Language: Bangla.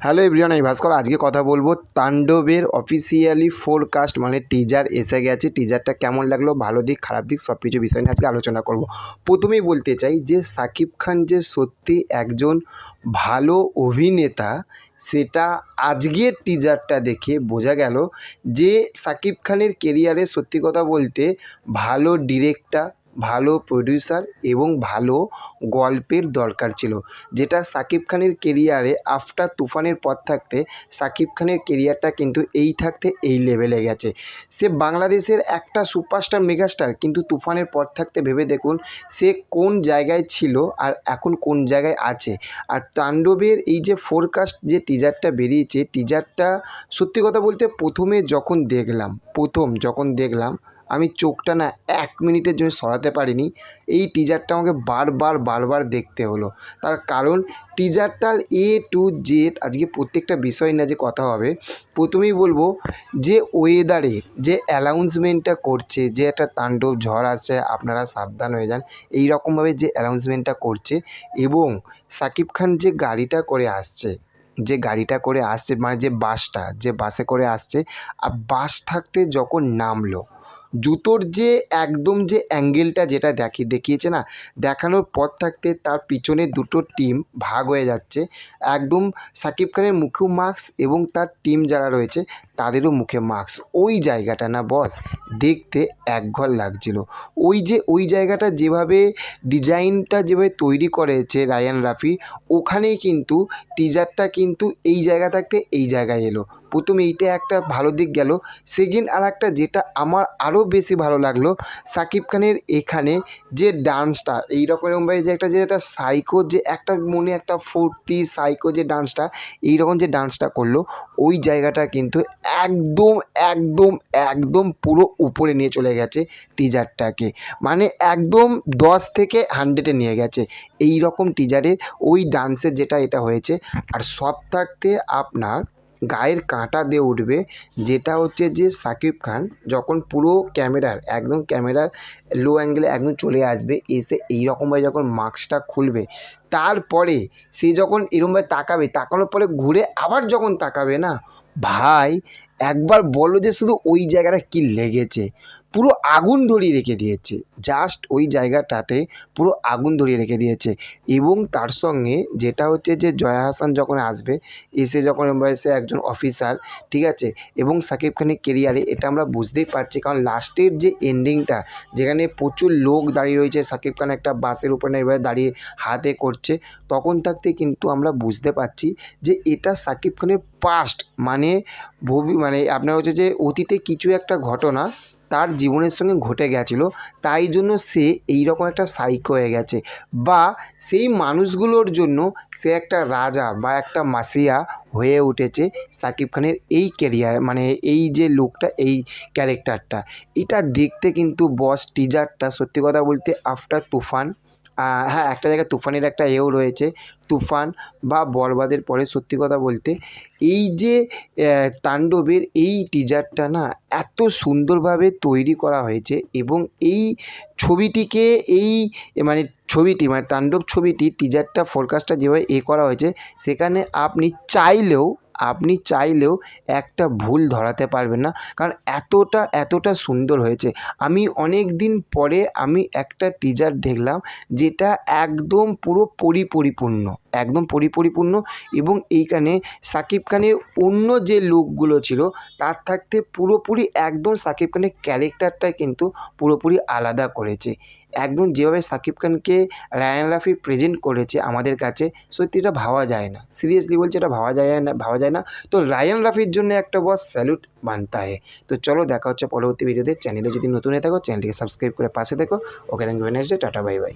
হ্যালো এভরিওয়ান, আমি ভাস্কর। আজকে কথা বলব তাণ্ডবের অফিসিয়ালি ফোরকাস্ট মানে টিজার এসে গেছে। টিজারটা কেমন লাগল, ভালো দিক, খারাপ দিক সব কিছু বিষয় নিয়ে আজকে আলোচনা করব। প্রথমেই বলতে চাই যে সাকিব খান যে সত্যি একজন ভালো অভিনেতা, সেটা আজকের টিজারটা দেখে বোঝা গেল যে সাকিব খানের কেরিয়ারে সত্যি কথা বলতে ভালো ডিরেক্টর ভালো প্রডিউসার এবং ভালো গল্পের দরকার ছিল। যেটা সাকিব খানের কেরিয়ারে আফটার তুফানের পর থাকতে সাকিব খানের কেরিয়ারটা কিন্তু এই থাকতে এই লেভেলে গেছে। সে বাংলাদেশের একটা সুপারস্টার মেগাস্টার কিন্তু তুফানের পর থাকতে ভেবে দেখুন সে কোন জায়গায় ছিল আর এখন কোন জায়গায় আছে। আর তাণ্ডবের এই যে ফোরকাস্ট যে টিজারটা বেরিয়েছে টিজারটা সত্যি কথা বলতে প্রথমে যখন দেখলাম, প্রথম যখন দেখলাম আমি চোখটা না এক মিনিটের জন্য সরাতে পারিনি। এই টিজারটা আমাকে বারবার বারবার দেখতে হলো। তার কারণ টিজারটার এ টু জেড আজকে প্রত্যেকটা বিষয় নিয়ে যে কথা হবে, প্রথমেই বলব যে ওয়েদারে যে অ্যানাউন্সমেন্টটা করছে, যে একটা তাণ্ডব ঝড় আসছে, আপনারা সাবধান হয়ে যান। এই রকমভাবে যে অ্যানাউন্সমেন্টটা করছে এবং সাকিব খান যে গাড়িটা করে আসছে, যে গাড়িটা করে আসছে মানে যে বাসটা, যে বাসে করে আসছে, আর বাস থাকতে যখন নামলো জুতোর যে একদম যে অ্যাঙ্গেলটা যেটা দেখি, দেখিয়েছে না, দেখানোর পর থাকতে তার পিছনে দুটো টিম ভাগ হয়ে যাচ্ছে। একদম সাকিব খানের মুখেও মাস্ক এবং তার টিম যারা রয়েছে, তাদেরও মুখে মাস্ক। ওই জায়গাটা না বস, দেখতে একঘর লাগছিল। ওই যে, ওই জায়গাটা যেভাবে ডিজাইনটা যেভাবে তৈরি করেছে রায়ান রাফি, ওখানেই কিন্তু টিজারটা কিন্তু এই জায়গা থাকতে এই জায়গায় এলো। প্রথমে এইটা একটা ভালো দিক গেল। সেকেন্ড আর একটা যেটা আমার আরও বেশি ভালো লাগল। সাকিব খানের এখানে যে ডান্সটা, এই রকমভাবে যে একটা যে একটা সাইকো যে একটা মনে একটা ফুর্তি সাইকো যে ডান্সটা, এই রকম যে ডান্সটা করল, ওই জায়গাটা কিন্তু একদম একদম একদম পুরো উপরে নিয়ে চলে গেছে টিজারটাকে মানে একদম দশ থেকে হান্ড্রেডে নিয়ে গেছে। এই রকম টিজারের ওই ডান্সের যেটা এটা হয়েছে, আর সব থাকতে আপনার গায়ের কাঁটা দিয়ে উঠবে, যেটা হচ্ছে যে সাকিব খান যখন পুরো ক্যামেরার, একদম ক্যামেরার লো অ্যাঙ্গেলে একদম চলে আসবে, এসে এই রকমভাবে যখন মাস্কটা খুলবে, তারপরে সে যখন এরমভাবে তাকাবে, তাকানোর পরে ঘুরে আবার যখন তাকাবে না, ভাই, একবার বলো যে শুধু ওই জায়গাটা কি লেগেছে। পুরো আগুন ধরিয়ে রেখে দিয়েছে। জাস্ট ওই জায়গাটাতে পুরো আগুন ধরিয়ে রেখে দিয়েছে। এবং তার সঙ্গে যেটা হচ্ছে যে জয়া হাসান যখন আসবে, এসে যখন এসে একজন অফিসার ঠিক আছে? এবং সাকিব খানের কেরিয়ারে এটা আমরা বুঝতেই পারছি। কারণ লাস্টের যে এন্ডিংটা যেখানে প্রচুর লোক দাঁড়িয়ে রয়েছে, সাকিব খান একটা বাসের উপরে এভাবে দাঁড়িয়ে হাতে করছে, তখন থাকতে কিন্তু আমরা বুঝতে পারছি যে এটা সাকিব খানের পাস্ট মানে ভবি মানে আপনার হচ্ছে যে অতীতে কিছু একটা ঘটনা তার জীবনের সঙ্গে ঘটে গেছিল, তাই জন্য সে এই রকম একটা সাইকো হয়ে গেছে। বা সেই মানুষগুলোর জন্য সে একটা রাজা বা একটা মাসিয়া হয়ে উঠেছে সাকিব খানের এই ক্যারিয়ার মানে এই যে লুকটা এই ক্যারেক্টারটা এটা দেখতে কিন্তু বস টিজারটা সত্যি কথা বলতে আফটার তুফান। হ্যাঁ একটা জায়গায় তুফানের একটা এও রয়েছে। তুফান বা বরবাদের পরে সত্যি কথা বলতে এই যে তাণ্ডবের এই টিজারটা না এত সুন্দরভাবে তৈরি করা হয়েছে এবং এই ছবিটিকে, এই মানে ছবিটি মানে তাণ্ডব ছবিটি টিজারটা ফোরকাস্টটা যেভাবে এ করা হয়েছে, সেখানে আপনি চাইলেও আপনি চাইলেও একটা ভুল ধরাতে পারবেন না। কারণ এতটা এতটা সুন্দর হয়েছে। আমি অনেক দিন পরে আমি একটা টিজার দেখলাম, যেটা একদম পুরো পরিপরিপূর্ণ। একদম পরিপরিপূর্ণ এবং এইখানে সাকিব খানের অন্য যে লুকগুলো ছিল, তার থাকতে পুরোপুরি একদম সাকিব খানের ক্যারেক্টারটা কিন্তু পুরোপুরি আলাদা করেছে। একদম যেভাবে সাকিব খানকে রায়ান রাফি প্রেজেন্ট করেছে আমাদের কাছে, সত্যি এটা ভাবা যায় না। সিরিয়াসলি বলছে এটা ভাবা যায় না, ভাবা যায় না। তো রায়ান রাফির জন্য একটা বস স্যালুট মানতে হয়। তো চলো দেখা হচ্ছে পরবর্তী ভিডিওতে চ্যানেলে যদি নতুন হয়ে থাকো চ্যানেলটিকে সাবস্ক্রাইব করে পাশে দেখো okay thank you tata bye bye